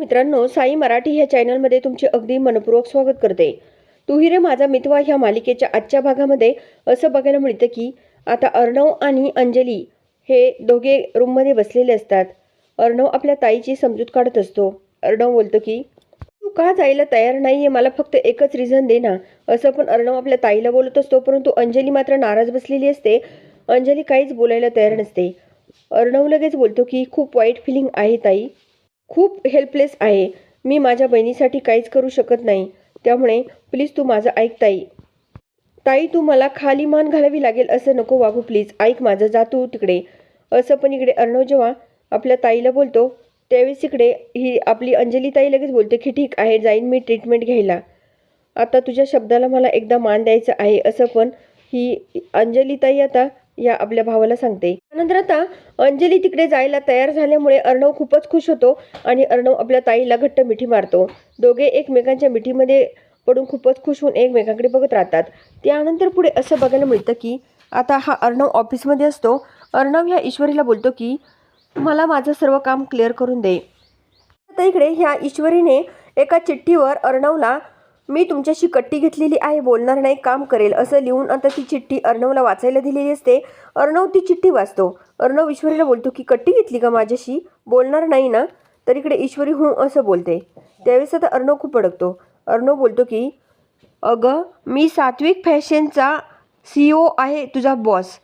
मित्रांनो साई मराठी ह्या चॅनलमध्ये तुमचे अगदी मनपूर्वक स्वागत करते. तू रे माझा मितवा ह्या मालिकेच्या आजच्या भागामध्ये असं बघायला मिळतं की आता अर्णव आणि अंजली हे दोघे रूममध्ये बसलेले असतात. अर्णव आपल्या ताईची समजूत काढत असतो. अर्णव बोलतो की तू का जायला तयार नाहीये? मला फक्त एकच रिझन दे ना. असं पण अर्णव आपल्या ताईला बोलत असतो परंतु अंजली मात्र नाराज बसलेली असते. अंजली काहीच बोलायला तयार नसते. अर्णव लगेच बोलतो की खूप वाईट फिलिंग आहे ताई. खूप हेल्पलेस आहे. मी माझ्या बहिणीसाठी काहीच करू शकत नाही. त्यामुळे प्लीज तू माझं ऐक ताई. ताई तू मला खाली मान घालावी लागेल असं नको वागू प्लीज. ऐक माझं जा तू तिकडे. असं पण इकडे अर्णव जेव्हा आपल्या ताईला बोलतो त्यावेळेस इकडे ही आपली अंजली ताई लगेच बोलते की ठीक आहे जाईन मी ट्रीटमेंट घ्यायला. आता तुझ्या शब्दाला मला एकदा मान द्यायचं आहे. असं पण ही अंजली ताई आता या आपल्या भावाला सांगते. त्यानंतर आता अंजली तिकडे जायला तयार झाल्यामुळे अर्णव खूपच खुश होतो आणि अर्णव आपल्या ताईला घट्ट मिठी मारतो. दोघे एकमेकांच्या मिठीमध्ये पडून खूपच खुश होऊन एकमेकांकडे बघत राहतात. त्यानंतर पुढे असं बघायला मिळतं की आता हा अर्णव ऑफिसमध्ये असतो. अर्णव ह्या ईश्वरीला बोलतो की मला माझं सर्व काम क्लिअर करून दे. आता इकडे ह्या ईश्वरीने एका चिठ्ठीवर अर्णवला मी तुमच्याशी कट्टी घेतलेली आहे बोलणार नाही काम करेल असं लिहून आता ती चिठ्ठी अर्णवला वाचायला दिलेली असते. अर्णव ती चिठ्ठी वाचतो. अर्णव ईश्वरीला बोलतो की कट्टी घेतली का माझ्याशी? बोलणार नाही ना? तर इकडे ईश्वरी हूं असं बोलते. त्यावेळेस आता अर्णव खूप अडकतो. अर्णव बोलतो की अगं मी सात्विक फॅशनचा सी ओ आहे तुझा बॉस.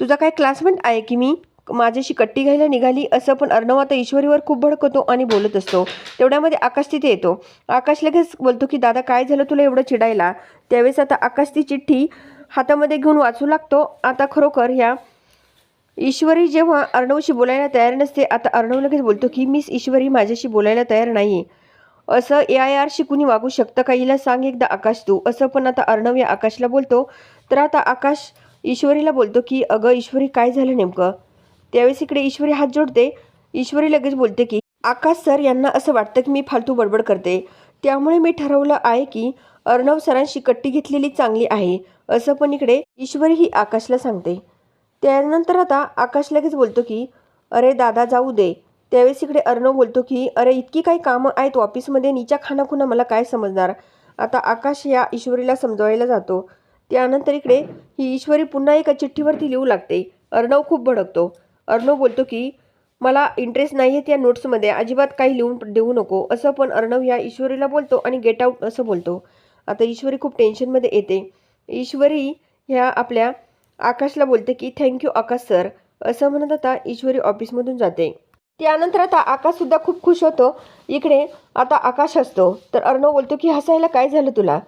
तुझा काय क्लासमेट आहे की मी? माझ्याशी कट्टी घ्यायला निघाली असं पण अर्णव आता ईश्वरीवर खूप भडकतो आणि बोलत असतो. तेवढ्यामध्ये आकाश तिथे येतो. आकाश लगेच बोलतो की दादा काय झालं तुला एवढं चिडायला? त्यावेळेस आता आकाश ती चिठ्ठी हातामध्ये घेऊन वाचू लागतो. आता खरोखर ह्या ईश्वरी जेव्हा अर्णवशी बोलायला तयार नसते आता अर्णव लगेच बोलतो की मिस ईश्वरी माझ्याशी बोलायला तयार नाही असं ए आय आरशी कुणी वागू शकतं का? हिला सांग एकदा आकाश तू. असं पण आता अर्णव या आकाशला बोलतो. तर आता आकाश ईश्वरीला बोलतो की अगं ईश्वरी काय झालं नेमकं? त्यावेळेस इकडे ईश्वरी हात जोडते. ईश्वरी लगेच बोलते की आकाश सर यांना असं वाटतं की मी फालतू बडबड करते. त्यामुळे मी ठरवलं आहे की अर्णव सरांशी कट्टी घेतलेली चांगली आहे असं पण इकडे ईश्वरी ही आकाशला सांगते. त्यानंतर आता आकाश लगेच बोलतो की अरे दादा जाऊ दे. त्यावेळेस इकडे अर्णव बोलतो की अरे इतकी काही कामं आहेत ऑफिसमध्ये नीच्या खानाखुना मला काय समजणार? आता आकाश या ईश्वरीला समजवायला जातो. त्यानंतर इकडे ही ईश्वरी पुन्हा एका चिठ्ठीवरती लिहू लागते. अर्णव खूप भडकतो. अर्णव बोलतो की मला इंटरेस्ट नाही आहे त्या नोट्समध्ये अजिबात काही लिहून देऊ नको. असं पण अर्णव या ईश्वरीला बोलतो आणि गेट आऊट असं बोलतो. आता ईश्वरी खूप टेन्शनमध्ये येते. ईश्वरी ह्या आपल्या आकाशला बोलते की थँक्यू आकाश सर असं म्हणत आता ईश्वरी ऑफिसमधून जाते. त्यानंतर आता आकाशसुद्धा खूप खुश होतो. इकडे आता आकाश असतो तर अर्णव बोलतो की हसायला काय झालं तुला?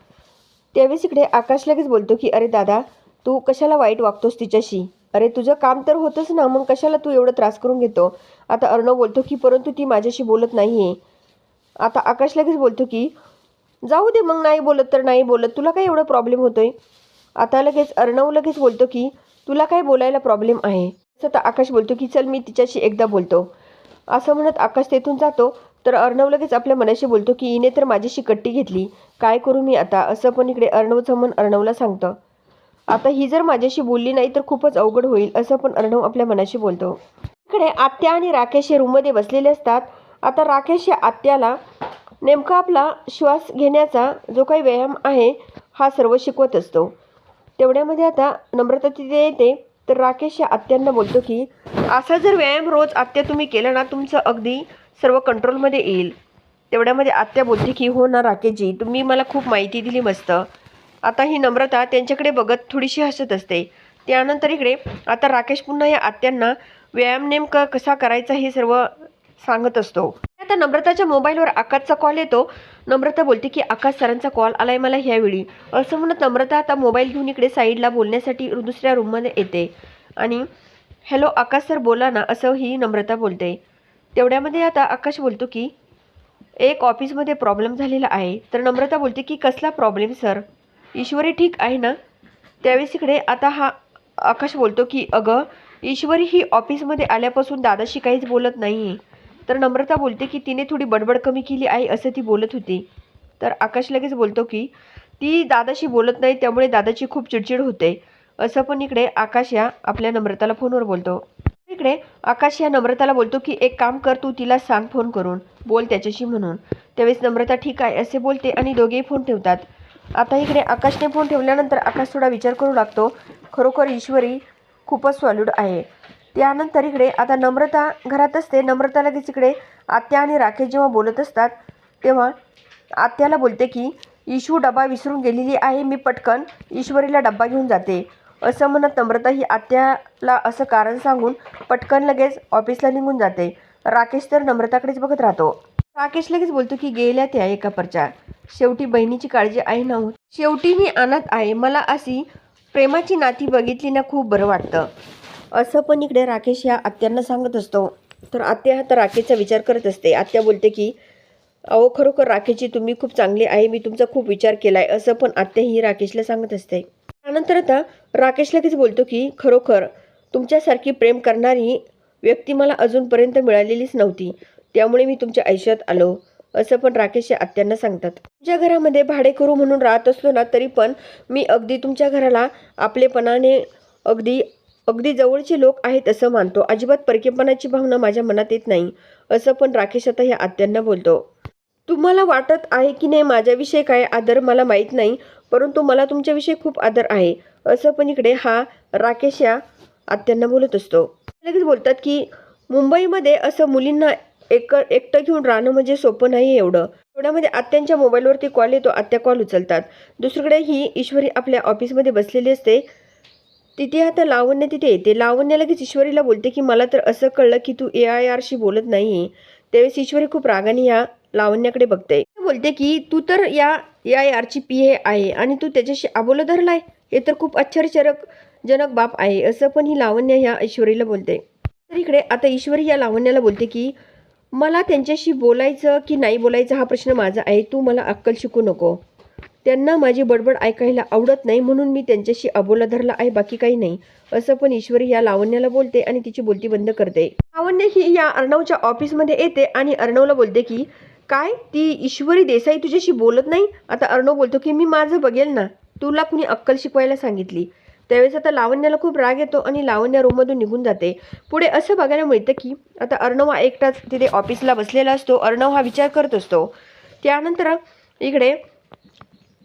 त्यावेळेस इकडे आकाश लगेच बोलतो की अरे दादा तू कशाला वाईट वागतोस तिच्याशी? अरे तुझं काम तर होतंच ना. मग कशाला तू एवढं त्रास करून घेतो? आता अर्णव बोलतो की परंतु ती माझ्याशी बोलत नाही आहे आता आकाश लगेच बोलतो की जाऊ दे मग नाही बोलत तर नाही बोलत. तुला काय एवढा प्रॉब्लेम होतोय? आता लगेच अर्णव लगेच बोलतो की तुला काय बोलायला प्रॉब्लेम आहे? आता आकाश बोलतो की चल मी तिच्याशी एकदा बोलतो. असं म्हणत आकाश तेथून जातो. तर अर्णव लगेच आपल्या मनाशी बोलतो की हिने तर माझ्याशी कट्टी घेतली. काय करू मी आता? असं पण इकडे अर्णवचं मन अर्णवला सांगतं. आता ही जर माझ्याशी बोलली नाही तर खूपच अवघड होईल असं पण अर्णव आपल्या मनाशी बोलतो. इकडे आत्या आणि राकेश हे रूममध्ये बसलेले असतात. आता राकेश या आत्याला नेमका आपला श्वास घेण्याचा जो काही व्यायाम आहे हा सर्व शिकवत असतो. तेवढ्यामध्ये आता नम्रता तिथे येते. तर राकेश या आत्यांना बोलतो की असा जर व्यायाम रोज आत्या तुम्ही केला ना तुमचं अगदी सर्व कंट्रोलमध्ये येईल. तेवढ्यामध्ये आत्या बोलते की हो ना राकेशजी तुम्ही मला खूप माहिती दिली मस्त. आता ही नम्रता त्यांच्याकडे बघत थोडीशी हसत असते. त्यानंतर इकडे आता राकेश पुन्हा या आत्यांना व्यायाम नेमका कसा करायचा हे सर्व सांगत असतो. आता नम्रताच्या मोबाईलवर आकाशचा कॉल येतो. नम्रता बोलते की आकाश सरांचा कॉल आलाय मला ह्यावेळी. असं म्हणत नम्रता आता मोबाईल घेऊन इकडे साईडला बोलण्यासाठी दुसऱ्या रूममध्ये येते. आणि हॅलो आकाश सर बोला ना असं ही नम्रता बोलते. तेवढ्यामध्ये आता आकाश बोलतो की एक ऑफिसमध्ये प्रॉब्लेम झालेला आहे. तर नम्रता बोलते की कसला प्रॉब्लेम सर ईश्वरी ठीक आहे ना? त्यावेळेस इकडे आता हा आकाश बोलतो की अगं ईश्वरी ही ऑफिसमध्ये आल्यापासून दादाशी काहीच बोलत नाही. तर नम्रता बोलते की तिने थोडी बडबड कमी केली आहे असं ती बोलत होती. तर आकाश लगेच बोलतो की ती दादाशी बोलत नाही त्यामुळे दादाची खूप चिडचिड होते. असं पण इकडे आकाश या आपल्या नम्रताला फोनवर बोलतो. इकडे आकाश या नम्रताला बोलतो की एक काम कर तू तिला सांग फोन करून. बोल त्याच्याशी म्हणून. त्यावेळेस नम्रता ठीक आहे असे बोलते आणि दोघेही फोन ठेवतात. आता इकडे आकाशने फोन ठेवल्यानंतर आकाश थोडा विचार करू लागतो. खरोखर ईश्वरी खूपच सॉल्यूड आहे. त्यानंतर इकडे आता नम्रता घरात असते. नम्रता लगेच इकडे आत्या आणि राकेश जेव्हा बोलत असतात तेव्हा आत्याला बोलते की ईशू डबा विसरून गेलेली आहे मी पटकन ईश्वरीला डब्बा घेऊन जाते. असं म्हणत नम्रता ही आत्याला असं कारण सांगून पटकन लगेच ऑफिसला निघून जाते. राकेश तर नम्रताकडेच बघत राहतो. राकेश लगेच बोलतो की गेल्या त्या एका परच्या शेवटी बहिणीची काळजी आहे ना होत शेवटी मी आणत आहे. मला अशी प्रेमाची नाती बघितली ना खूप बरं वाटतं. असं पण इकडे राकेश या आत्यांना सांगत असतो. तर आत्या हा तर राकेशचा विचार करत असते. आत्या बोलते की अहो खरोखर राकेशजी तुम्ही खूप चांगले आहे. मी तुमचा खूप विचार केला आहे असं पण आत्या ही राकेशला सांगत असते. त्यानंतर आता राकेश लगेच बोलतो की खरोखर तुमच्यासारखी प्रेम करणारी व्यक्ती मला अजूनपर्यंत मिळालेलीच नव्हती. त्यामुळे मी तुमच्या आयुष्यात आलो. असं पण राकेश या आत्यांना सांगतात. तुमच्या घरामध्ये भाडेकरू म्हणून राहत असलो ना तरी पण मी अगदी तुमच्या घराला आपलेपणाने अगदी अगदी जवळचे लोक आहेत असं मानतो. अजिबात परकेपणाची भावना माझ्या मनात येत नाही असं पण राकेश आता या आत्यांना बोलतो. तुम्हाला वाटत आहे की नाही माझ्याविषयी काय आदर मला माहीत नाही परंतु मला तुमच्याविषयी खूप आदर आहे असं पण इकडे हा राकेश या आत्यांना बोलत असतो. लगेच बोलतात की मुंबईमध्ये असं मुलींना एक एकटं घेऊन राहणं म्हणजे सोपं नाही एवढं. एवढ्यामध्ये आत्यांच्या मोबाईलवरती कॉल येतो आत्या कॉल उचलतात. दुसरीकडे ही ईश्वरी आपल्या ऑफिसमध्ये बसलेली असते. तिथे आता लावण्य तिथे येते. लावण्य लगेच ईश्वरीला बोलते की मला तर असं कळलं की तू ए आय आरशी बोलत नाही त्यावेळेस ईश्वरी खूप रागाने या लावण्याकडे बघते. बोलते की तू तर या ए आय आरची पी ए आहे आणि तू त्याच्याशी आबोलं धरलाय. हे तर खूप आश्चर्यचरक जनक बाप आहे. असं पण ही लावण्य ह्या ईश्वरीला बोलते. तर इकडे आता ईश्वरी या लावण्याला बोलते की मला त्यांच्याशी बोलायचं की नाही बोलायचं हा प्रश्न माझा आहे. तू मला अक्कल शिकू नको. त्यांना माझी बडबड ऐकायला आवडत नाही म्हणून मी त्यांच्याशी अबोला धरला आहे. बाकी काही नाही. असं पण ईश्वरी या लावण्याला बोलते आणि तिची बोलती बंद करते. लावण्य ही या अर्णवच्या ऑफिसमध्ये येते आणि अर्णवला बोलते की काय? ती ईश्वरी देसाई तुझ्याशी बोलत नाही? आता अर्णव बोलतो की मी माझं बघेल ना. तुला कुणी अक्कल शिकवायला सांगितली. त्यावेळेस आता लावण्याला खूप राग येतो आणि लावण्या रूममधून निघून जाते. पुढे असं बघायला मिळतं की आता अर्णव हा एकटाच तिथे ऑफिसला बसलेला असतो. अर्णव हा विचार करत असतो. त्यानंतर इकडे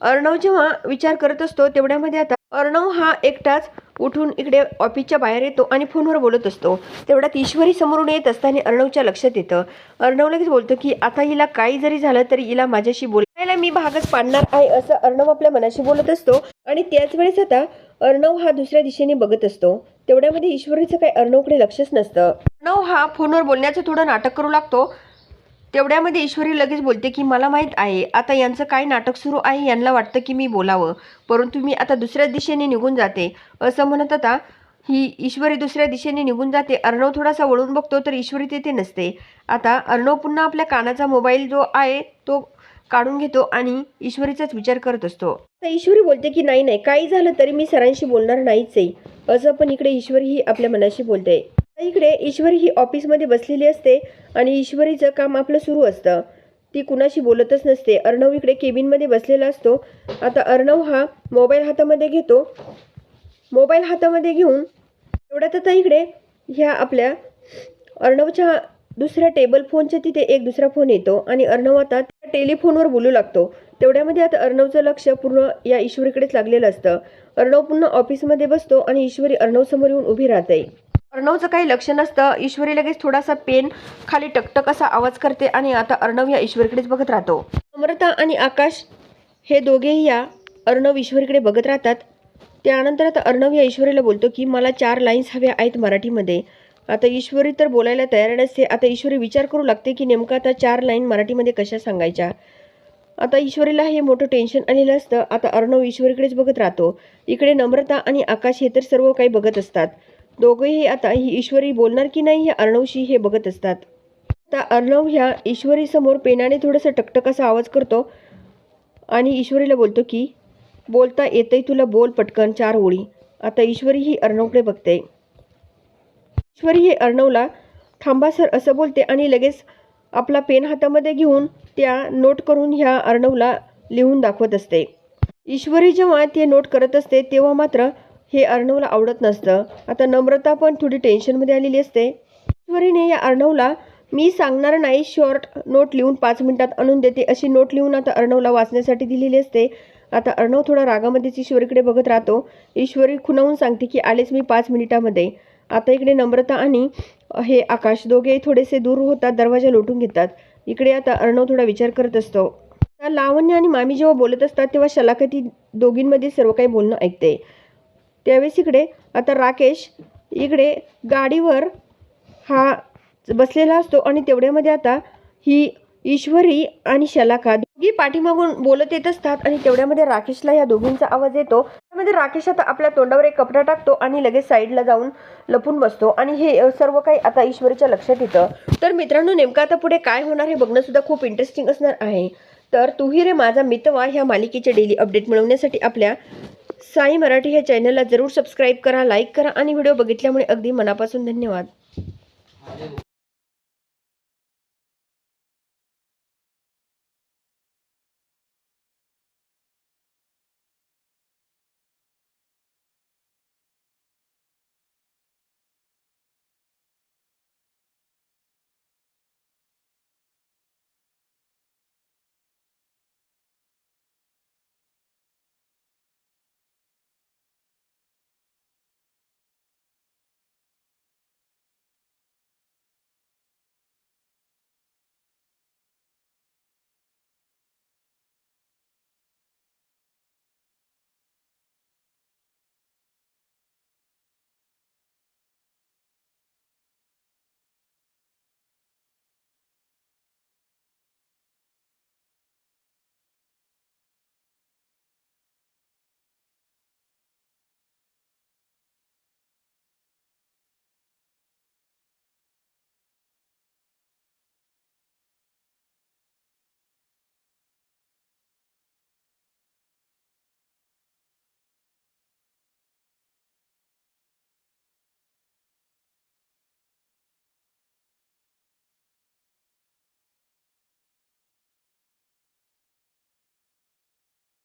अर्णव जेव्हा विचार करत असतो तेवढ्यामध्ये आता अर्णव हा एकटाच उठून इकडे ऑफिसच्या बाहेर येतो आणि फोनवर बोलत असतो. तेवढ्यात ईश्वरी समोरून येत असताना अर्णवच्या लक्षात येतं. अर्णव लगेच बोलतो की आता हिला काही जरी झालं तरी हिला माझ्याशी बोलायला मी भागच पाडणार आहे असं अर्णव आपल्या मनाशी बोलत असतो. आणि त्याच वेळेस आता अर्णव हा दुसऱ्या दिशेने बघत असतो. तेवढ्यामध्ये ईश्वरीचं काही अर्णवकडे लक्षच नसतं. अर्णव हा फोनवर बोलण्याचं थोडं नाटक करू लागतो. तेवढ्यामध्ये ईश्वरी लगेच बोलते की मला माहीत आहे आता यांचं काय नाटक सुरू आहे यांना वाटतं की मी बोलावं. परंतु मी आता दुसऱ्या दिशेने निघून जाते. असं म्हणत आता ही ईश्वरी दुसऱ्या दिशेने निघून जाते. अर्णव थोडासा वळून बघतो तर ईश्वरी तेथे नसते. आता अर्णव पुन्हा आपल्या कानाचा मोबाईल जो आहे तो काढून घेतो आणि ईश्वरीचाच विचार करत असतो. तर ईश्वरी बोलते की नाही नाही काही झालं तरी मी सरांशी बोलणार नाहीच आहे. असं पण इकडे ईश्वरी ही आपल्या मनाशी बोलते. इकडे ईश्वरी ही ऑफिसमध्ये बसलेली असते आणि ईश्वरीचं काम आपलं सुरू असतं. ती कुणाशी बोलतच नसते. अर्णव इकडे केबिनमध्ये बसलेला असतो. आता अर्णव हा मोबाईल हातामध्ये घेतो. मोबाईल हातामध्ये घेऊन एवढ्यात आता इकडे ह्या आपल्या अर्णवच्या दुसऱ्या टेबल फोनच्या तिथे एक दुसरा फोन येतो आणि अर्णव आता त्या टेलिफोनवर बोलू लागतो. तेवढ्यामध्ये आता अर्णवचं लक्ष पूर्ण या ईश्वरीकडेच लागलेलं असतं. अर्णव पुन्हा ऑफिसमध्ये बसतो आणि ईश्वरी अर्णव समोर येऊन उभी राहते. अर्णवचं काही लक्ष नसतं. ईश्वरी लगेच थोडासा पेन खाली टकटक असा आवाज करते आणि आता अर्णव या ईश्वरीकडेच बघत राहतो. अमृता आणि आकाश हे दोघेही या अर्णव ईश्वरीकडे बघत राहतात. त्यानंतर आता अर्णव या ईश्वरीला बोलतो की मला चार लाईन्स हव्या आहेत मराठीमध्ये. आता ईश्वरी तर बोलायला तयार नसते. आता ईश्वरी विचार करू लागते की नेमकं आता चार लाईन मराठीमध्ये कशा सांगायच्या? आता ईश्वरीला हे मोठं टेन्शन आलेलं असतं. आता अर्णव ईश्वरीकडेच बघत राहतो. इकडे नम्रता आणि आकाश हे तर सर्व काही बघत असतात. दोघेही आता ही ईश्वरी बोलणार की नाही हे अर्णवशी हे बघत असतात. आता अर्णव ह्या ईश्वरीसमोर पेनाने थोडंसं टकटक असा आवाज करतो आणि ईश्वरीला बोलतो की बोलता येतंय तुला बोल पटकन चार ओळी. आता ईश्वरी ही अर्णवकडे बघते. ईश्वरी हे अर्णवला थांबा सर असं बोलते आणि लगेच आपला पेन हातामध्ये घेऊन त्या नोट करून ह्या अर्णवला लिहून दाखवत असते. ईश्वरी जेव्हा ते नोट करत असते तेव्हा मात्र हे अर्णवला आवडत नसतं. आता नम्रता पण थोडी टेन्शनमध्ये आलेली असते. ईश्वरीने या अर्णवला मी सांगणार नाही शॉर्ट नोट लिहून पाच मिनिटात आणून देते अशी नोट लिहून आता अर्णवला वाचण्यासाठी दिलेली असते. आता अर्णव थोडा रागामध्येच ईश्वरीकडे बघत राहतो. ईश्वरी खुणावून सांगते की आलेच मी पाच मिनिटामध्ये. आता इकडे नम्रता आणि हे आकाश दोघे थोडेसे दूर होतात दरवाजा लोटून घेतात. इकडे आता अर्णव थोडा विचार करत असतो. लावण्य आणि मामी जेव्हा बोलत असतात तेव्हा शलाखती दोघींमध्ये सर्व काही बोलणं ऐकते. त्यावेळेस इकडे आता राकेश इकडे गाडीवर हा बसलेला असतो आणि तेवढ्यामध्ये आता ही ईश्वरी आणि शलाका दोघी पाठीमागून बोलत येत असतात आणि तेवढ्यामध्ये राकेशला या दोघींचा आवाज येतो. त्यामध्ये राकेश आता आपल्या तोंडावर एक कपडा टाकतो आणि लगेच साईडला जाऊन लपून बसतो. आणि हे सर्व काही आता ईश्वरीच्या लक्षात येतं. तर मित्रांनो नेमकं आता पुढे काय होणार हे बघणं सुद्धा खूप इंटरेस्टिंग असणार आहे. तर तुही रे माझा मितवा ह्या मालिकेचे डेली अपडेट मिळवण्यासाठी आपल्या साई मराठी ह्या चॅनलला जरूर सबस्क्राईब करा लाईक करा आणि व्हिडिओ बघितल्यामुळे अगदी मनापासून धन्यवाद.